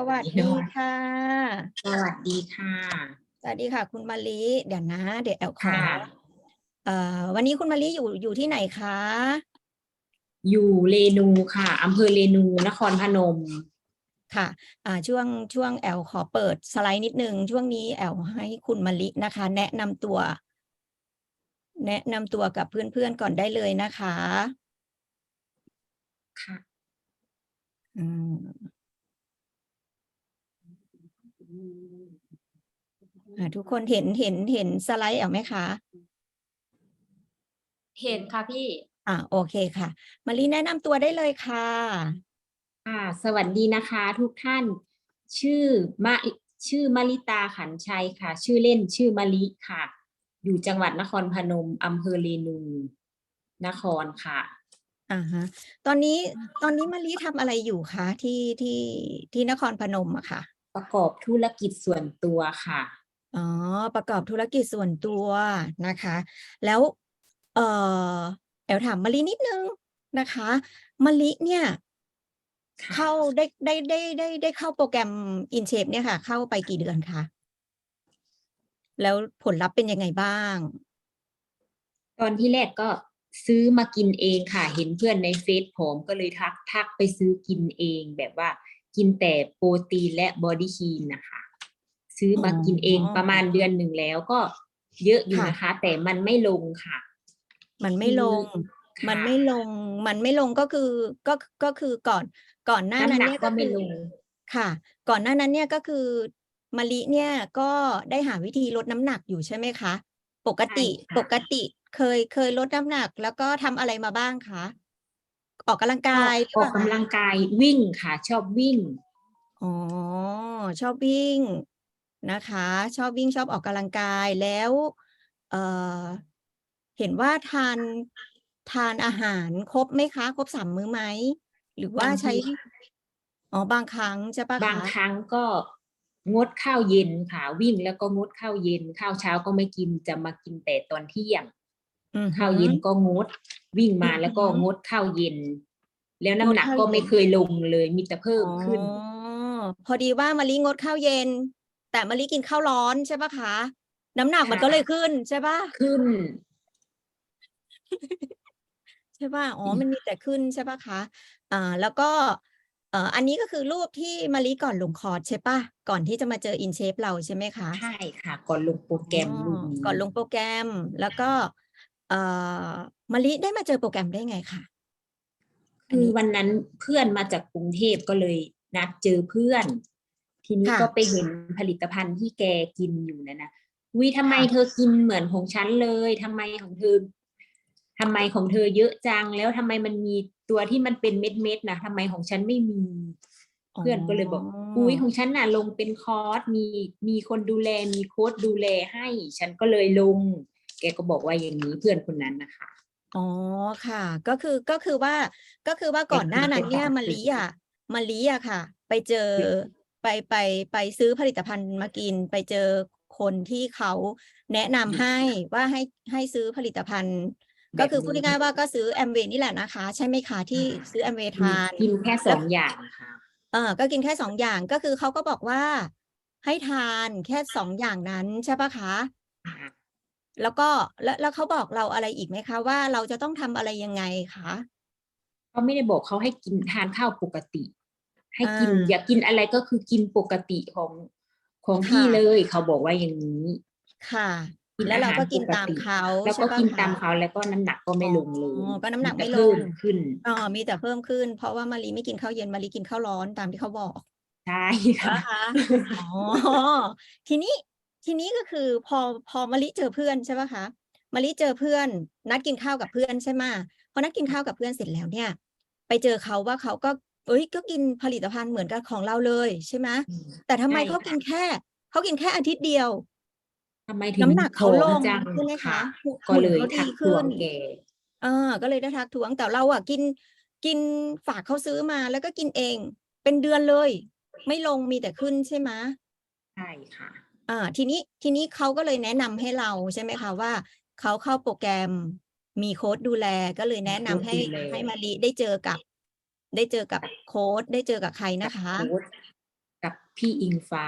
สวัสดีค่ะ สวัสดีค่ะ สวัสดีค่ะ คุณมาลิเดี๋ยวนะ เดี๋ยวแอลขอค่ะเอ่อวันนี้คุณมาลิอยู่อยู่ที่ไหนคะ อยู่เรนูค่ะอำเภอเรนูนครพนม ค่ะอ่าช่วงช่วงแอลขอเปิดสไลด์นิดนึง ช่วงนี้แอลให้คุณมาลินะคะ แนะนำตัว แนะนำตัวกับเพื่อนๆก่อนได้เลยนะคะ ค่ะ อืมอ่า ทุกคนเห็นเห็นเห็นสไลด์แอลไหมคะ เห็นค่ะพี่ อ่าโอเคค่ะมารีแนะนำตัวได้เลยค่ะค่ะสวัสดีนะคะทุกท่าน ชื่อมาชื่อมาริตาขันชัยค่ะ ชื่อเล่นชื่อมาริค่ะ อยู่จังหวัดนครพนมอำเภอเรนูนครค่ะอ่าฮะตอนนี้ตอนนี้มารีทำอะไรอยู่คะที่ที่ที่นครพนมอะค่ะ ประกอบธุรกิจส่วนตัวค่ะ อ๋อ ประกอบธุรกิจส่วนตัวนะคะ แล้ว เอ่อแอลถามมารีนิดนึงนะคะมารีเนี่ยค่ะเข้าได้ได้ได้ได้ได้เข้าโปรแกรม InShape เนี่ยค่ะ เข้าไปกี่เดือนคะแล้วผลลัพธ์เป็นยังไงบ้าง ตอนที่แรกก็ซื้อมากินเองค่ะ เห็นเพื่อนในเฟซผมก็เลยทักทักไปซื้อกินเองแบบว่า กินแต่โปรตีนและบอดี้คีนนะคะ ซื้อมากินเองอ๋อประมาณเดือนหนึ่งแล้วก็เยอะอยู่ค่ะนะคะ แต่มันไม่ลงค่ะ มันไม่ลงค่ะมันไม่ลง มันไม่ลงก็คือก็ก็คือก่อนก่อนหน้านั้นน้ำหนักเนี่ยก็ไม่คือลงค่ะ ก่อนหน้านั้นเนี่ยก็คือมะลิเนี่ยก็ได้หาวิธีลดน้ำหนักอยู่ใช่ไหมคะ ปกติใช่ค่ะปกติเคยเคยลดน้ำหนัก แล้วก็ทำอะไรมาบ้างคะ ออกกำลังก็กายหรืออเปอกล่าคะกำลังกายวิ่งค่ะ ชอบวิ่งอ๋อชอบวิ่งนะคะ ชอบวิ่งชอบออกกำลังกายแล้วเอ่อเห็นว่าทานทานอาหารครบไหมคะครบสามมื้อไหมหรือว่าบางทีใช้อ๋อบางครั้งใช่ปะบางคะครั้งก็งดข้าวเย็นค่ะวิ่งแล้วก็งดข้าวเย็น ข้าวเช้าก็ไม่กินจะมากินแต่ตอนเที่ยง อือหือข้าวเย็นก็งด วิ่งมาอือหือแล้วก็งดข้าวเย็น แล้วน้ำงดหนักข้าวก็เย็นไม่เคยลงเลยมีแต่เพิ่มขึ้น อ๋อ พอดีว่ามะลิงดข้าวเย็น แต่มะลิกินข้าวร้อนใช่ปะคะ น้ำหนักมันค่ะก็เลยขึ้นใช่ปะขึ้น ใช่ปะอ๋ออืมมันมีแต่ขึ้นใช่ปะคะอ่าแล้วก็เอ่ออันนี้ก็คือรูปที่มะลิก่อนลงคอร์สใช่ปะก่อนที่จะมาเจออินเชฟเราใช่ไหมคะ ใช่ค่ะ ก่อนลงโปรแกรมอ๋อรูปนี้ก่อนลงโปรแกรมแล้วก็ เอ่อมะลิได้มาเจอโปรแกรมได้ไงคะคือวันนั้นเพื่อนมาจากกรุงเทพก็เลยนัดเจอเพื่อน ทีนี้ค่ะก็ไปเห็นผลิตภัณฑ์ที่แกกินอยู่นะนะวิทำไมค่ะเธอกินเหมือนของฉันเลยทำไมของเธอทำไมของเธอเยอะจังแล้วทำไมมันมีตัวที่มันเป็นเม็ดเม็ดๆนะทำไมของฉันไม่มี เพื่อนก็เลยบอกอุ้ยของฉันน่ะ ลงเป็นคอร์สมีมีคนดูแลมีโค้ดดูแลให้ ฉันก็เลยลง แกก็บอกว่าอย่างนี้เพื่อนคนนั้นนะคะ อ๋อค่ะ ก็คือก็คือว่าก็คือว่าก่อนหน้านั้นเนี่ยเป็นมะลิอะมะลิอะค่ะ ไปเจอไปไปไปซื้อผลิตภัณฑ์มากินไปเจอคนที่เขาแนะนำให้ว่าให้ให้ซื้อผลิตภัณฑ์ ก็คือพูดง่ายๆว่าก็ซื้อแอมเวนี่แหละนะคะ ใช่ไหมคะที่ซื้อแอมเวทานกินแค่สองอย่างค่ะเออก็กินแค่สองอย่างก็คือเขาก็บอกว่าให้ทานแค่สองอย่างนั้นใช่ปะคะ แล้วก็แล้วแล้วเขาบอกเราอะไรอีกไหมคะ ว่าเราจะต้องทำอะไรยังไงคะเขาไม่ได้บอกเขาให้กินทานข้าวปกติ ให้กินอ่าอยากกินอะไรก็คือกินปกติของของค่ะพี่เลยเขาบอกว่าอย่างนี้ ค่ะกินแล้วเราอาหารก็กินปกตามติเขาแล้วใช่ก็ปะกินคะตามเขาแล้วก็น้ำหนักก็ไม่ลงเลยอ๋อก็น้ำหนักไม่แต่ลเพิ่งขึ้นอ๋อมีแต่เพิ่มขึ้น เพราะว่ามารีไม่กินข้าวเย็นมารีกินข้าวร้อนตามที่เขาบอกใช่ค่ะนะคะอ๋อทีนี้ ทีนี้ก็คือพอพอมะลิเจอเพื่อนใช่ปะคะมะลิเจอเพื่อน นัดกินข้าวกับเพื่อนใช่ไหมพอนัดกินข้าวกับเพื่อนเสร็จแล้วเนี่ย ไปเจอเขาว่าเขาก็เอ้ยก็กินผลิตภัณฑ์เหมือนกับของเราเลยใช่ไหมแต่ทำไมใช่เขากินค่ะแค่เขากินแค่อาทิตย์เดียวทำไมถึงน้ำหนักเขาผอมลงจังใช่ไหมคะค่ะหุ่นก็เลยเขาดีทักขึ้ท้วงนแกอ่าก็เลยได้ทักท้วงแต่เราอะกินกินฝากเขาซื้อมาแล้วก็กินเอง เป็นเดือนเลย ไม่ลงมีแต่ขึ้นใช่ไหมใช่ค่ะ อ่าทีนี้ทีนี้เขาก็เลยแนะนำให้เราใช่ไหมคะว่าเขาเข้าโปรแกรมมีโค้ดดูแลก็เลยแนะนำให้โค้ชดูแลให้มารีได้เจอกับ ได้เจอกับโค้ดได้เจอกับใครนะคะ กับโค้ชกับพี่อิงฟ้า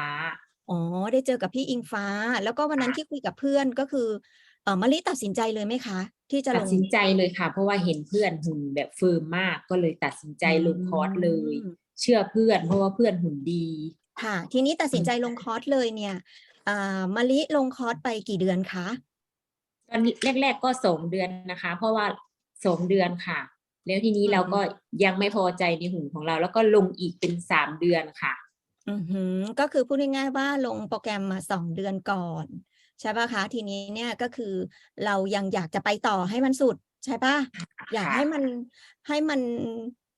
อ๋อได้เจอกับพี่อิงฟ้า แล้วก็วันนั้นค่ะที่คุยกับเพื่อนก็คือเอ่อมะลิตัดสินใจเลยไหมคะ ที่จะตัลดงสินใจเลยค่ะ เพราะว่าเห็นเพื่อนหุ่นแบบเฟิร์มมากก็เลยตัดสินใจลงคอร์สเลยอืมเชื่อเพื่อนเพราะว่าเพื่อนหุ่นดีค่ะ ทีนี้ตัดสินใจลงคอร์สเลยเนี่ย อ่ามะลิลงคอร์สไปกี่เดือนคะตอนนี้แรก ๆ ก็สองเดือนนะคะ เพราะว่าสองเดือนค่ะ แล้วทีนี้อืมเราก็ยังไม่พอใจในหุ่นของเรา แล้วก็ลงอีกเป็นสามเดือนค่ะ อือหือก็คือพูดง่ายๆว่าลงโปรแกรมมาสองเดือนก่อน ใช่ปะคะ ทีนี้เนี่ยก็คือเรายังอยากจะไปต่อให้มันสุด ใช่ปะอยากค่ะให้มันให้มัน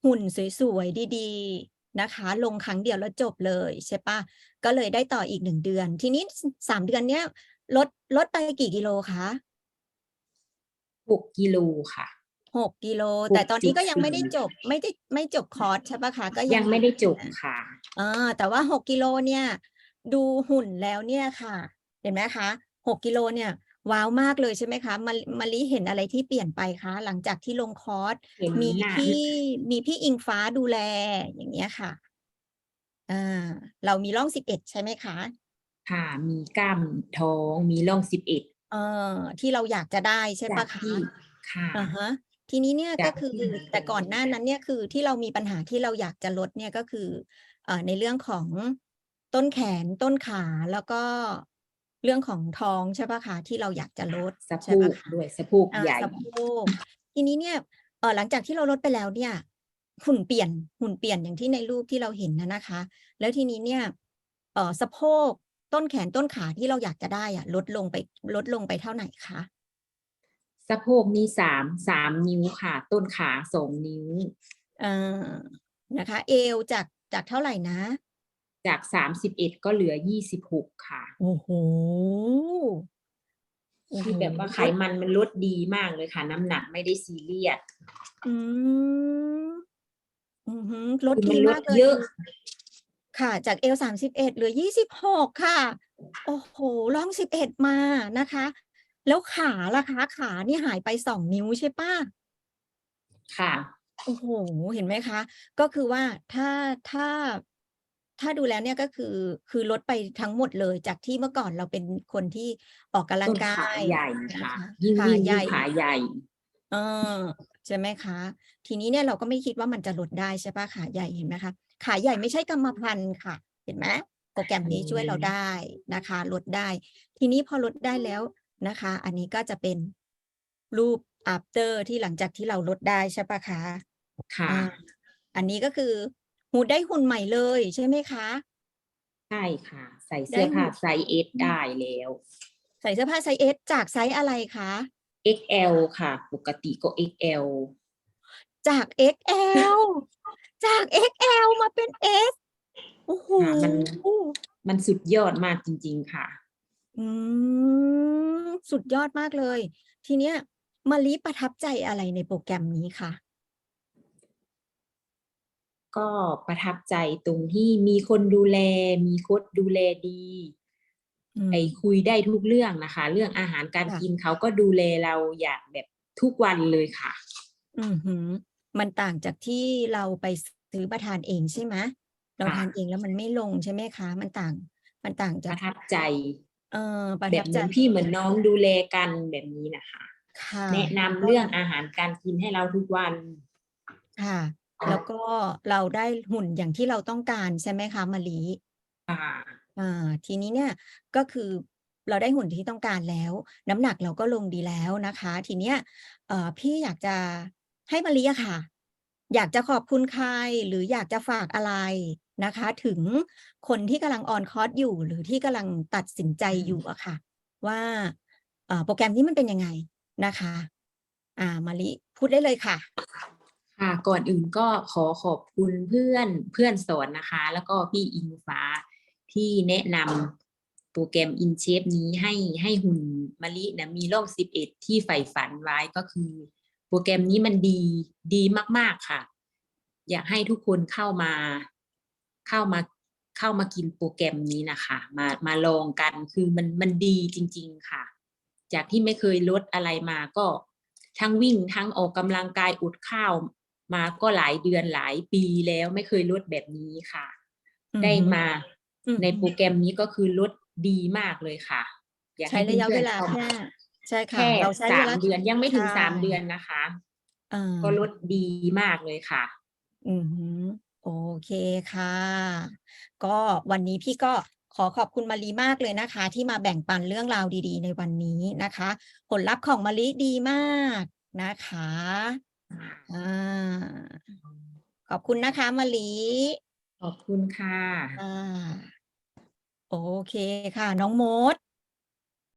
หุ่นสวยๆดีๆ นะคะ ลงครั้งเดียวแล้วจบเลยใช่ปะก็เลยได้ต่ออีกหนึ่งเดือน ทีนี้สามเดือนเนี้ยลดลดไปกี่กิโลคะหกกิโลค่ะหกกิโล แต่ตอนนี้ก็ยังไม่ได้6.4จบไม่ได้ไม่จบคอร์สใช่ปะคะก็ยังไม่ได้จบอยู่ค่ะอ่าแต่ว่าหกกิโลเนี่ย ดูหุ่นแล้วเนี่ยค่ะ เห็นไหมคะหกกิโลเนี่ย ว้าวมากเลยใช่ไหมคะมะมะลิเห็นอะไรที่เปลี่ยนไปคะหลังจากที่ลงคอร์สเห็นมีหน้าพี่มีพี่อิงฟ้าดูแลอย่างเงี้ยค่ะอ่าเรามีร่องสิบเอ็ดใช่ไหมคะ ค่ะมีกล้ามท้องมีร่องสิบเอ็ดเอ่อที่เราอยากจะได้ใช่จาปะกคะที่ค่ะอ่าฮะทีนี้เนี่ยจาก็กคือที่แต่ก่อนหน้านั้นเนี่ยคือที่เรามีปัญหาที่เราอยากจะลดเนี่ยก็คือเอ่อในเรื่องของต้นแขนต้นขาแล้วก็ เรื่องของท้องใช่ปะคะที่เราอยากจะลดสะโพใช่ปะกคะด้วยสะโพกอ่าใหญ่สะโพกทีนี้เนี่ยเออหลังจากที่เราลดไปแล้วเนี่ยหุ่นเปลี่ยนหุ่นเปลี่ยนอย่างที่ในรูปที่เราเห็นนะนะคะ แล้วทีนี้เนี่ยเออสะโพกต้นแขนต้นขาที่เราอยากจะได้อะลดลงไปลดลงไปเท่าไหร่คะสะโพกมีสามสามนิ้วค่ะ ต้นขาสองนิ้วเอ่อนะคะ เอวจากจากเท่าไหร่นะ จากสามสิบเอ็ดก็เหลือยี่สิบหกค่ะ โอ้โหโอ้คือโหแบบว่าไขมันมันลดดีมากเลยค่ะ น้ำหนักไม่ได้ซีเรียสอืมอือหือลดคือดีมันลมาดกเลยเยอะค่ะ จากเอลสามสิบเอ็ดเหลือยี่สิบหกค่ะ โอ้โหลองสิบเอ็ดมานะคะ แล้วขาล่ะคะ ขานี่หายไปสองนิ้วใช่ปะค่ะ โอ้โห เห็นไหมคะ ก็คือว่าถ้าถ้า ถ้าดูแล้วเนี่ยก็คือคือลดไปทั้งหมดเลยจากที่เมื่อก่อนเราเป็นคนที่ออกกำลัต้งนกาขายใหญ่นะค่ะคะยิ่งขาวิ่งใหยิ่ญ่งขาใหญ่เออใช่ไหมคะ ทีนี้เนี่ยเราก็ไม่คิดว่ามันจะลดได้ใช่ปะขาใหญ่เห็นไหมคะขาใหญ่ไม่ใช่กรรมพันธุ์ค่ะ เห็นไหมโปรแกรมนี้ช่วยเราอืมได้นะคะ ลดได้ ทีนี้พอลดได้แล้วนะคะ อันนี้ก็จะเป็นรูป after ที่หลังจากที่เราลดได้ใช่ปะคะค่ะอ่าอันนี้ก็คือ หูได้หุ่นใหม่เลยใช่ไหมคะ ใช่ค่ะ ใส่เสื้อได้ผ้าอยู่ไซส์เอสได้แล้ว ใส่เสื้อผ้าไซส์เอสจากไซส์อะไรคะ XL ค่ะ ปกติก็ XL จาก XL จาก XL มาเป็น S โอ้โหค่ะมันมันสุดยอดมากจริง ๆ ค่ะ อืม สุดยอดมากเลย ทีเนี้ยมาลิประทับใจอะไรในโปรแกรมนี้คะ ก็ประทับใจตรงที่มีคนดูแล มีโค้ชดูแลดีอืมไอคุยได้ทุกเรื่องนะคะ เรื่องอาหารการค่ะกินเขาก็ดูแลเราอย่างแบบทุกวันเลยค่ะ อือหือ มันต่างจากที่เราไปซื้อมาทานเองใช่ไหมเราค่ะทานเองแล้วมันไม่ลงใช่ไหมคะ มันต่าง มันต่างปจากระทับใจ เออประแบทับบเหใจมือนพี่เหมือนน้องดูแลกันแบบนี้นะคะค่ะแนะนำก็เรื่องอาหารการกินให้เราทุกวัน ค่ะ แล้วก็เราได้หุ่นอย่างที่เราต้องการใช่ไหมคะมะลิค่ะอ่าทีนี้เนี่ยก็คือเราได้หุ่นที่ต้องการแล้ว น้ำหนักเราก็ลงดีแล้วนะคะ ทีเนี้ยเอ่อพี่อยากจะให้มะลิอะค่ะ อยากจะขอบคุณใครหรืออยากจะฝากอะไรนะคะ ถึงคนที่กำลังออนคอร์สอยู่ หรือที่กำลังตัดสินใจอยู่อะค่ะ ว่าเอ่อโปรแกรมนี้มันเป็นยังไงนะคะ อ่ามะลิพูดได้เลยค่ะ ค่ะก่อนอื่นก็ขอขอบคุณเพื่อนเพื่อนสอนนะคะ แล้วก็พี่อิงฟ้าที่แนะนำโปรแกรม InShape นี้ให้ให้หุ่นมะลินะมีร่อง11 ที่ใฝ่ฝันไว้ก็คือ โปรแกรมนี้มันดีดีมาก ๆค่ะ อยากให้ทุกคนเข้ามาเข้ามาเข้ามากินโปรแกรมนี้นะคะมามาลองกันคือมันมันดีจริง ๆค่ะ จากที่ไม่เคยลดอะไรมาก็ทั้งวิ่งทั้งออกกำลังกายอดข้าว มาก็หลายเดือนหลายปีแล้วไม่เคยลดแบบนี้ค่ะอือได้ฮึมาอืมในโปรแกรมนี้ก็คือลดดีมากเลยค่ะอยากใช้ให้ระยะพื่เวอนๆลาเข้แค่ใช่ค่ะแค่เราใช้สาเวมลาเดือนยังไม่ถึงใช่สามเดือนนะคะอ่าก็ลดดีมากเลยค่ะอือหือโอเคค่ะ ก็วันนี้พี่ก็ขอขอบคุณมารีมากเลยนะคะ ที่มาแบ่งปันเรื่องราวดี ๆ ในวันนี้นะคะ ผลลัพธ์ของมารีดีมากนะคะ อ่าขอบคุณนะคะมารีขอบคุณค่ะอ่าโอเคค่ะ น้องมด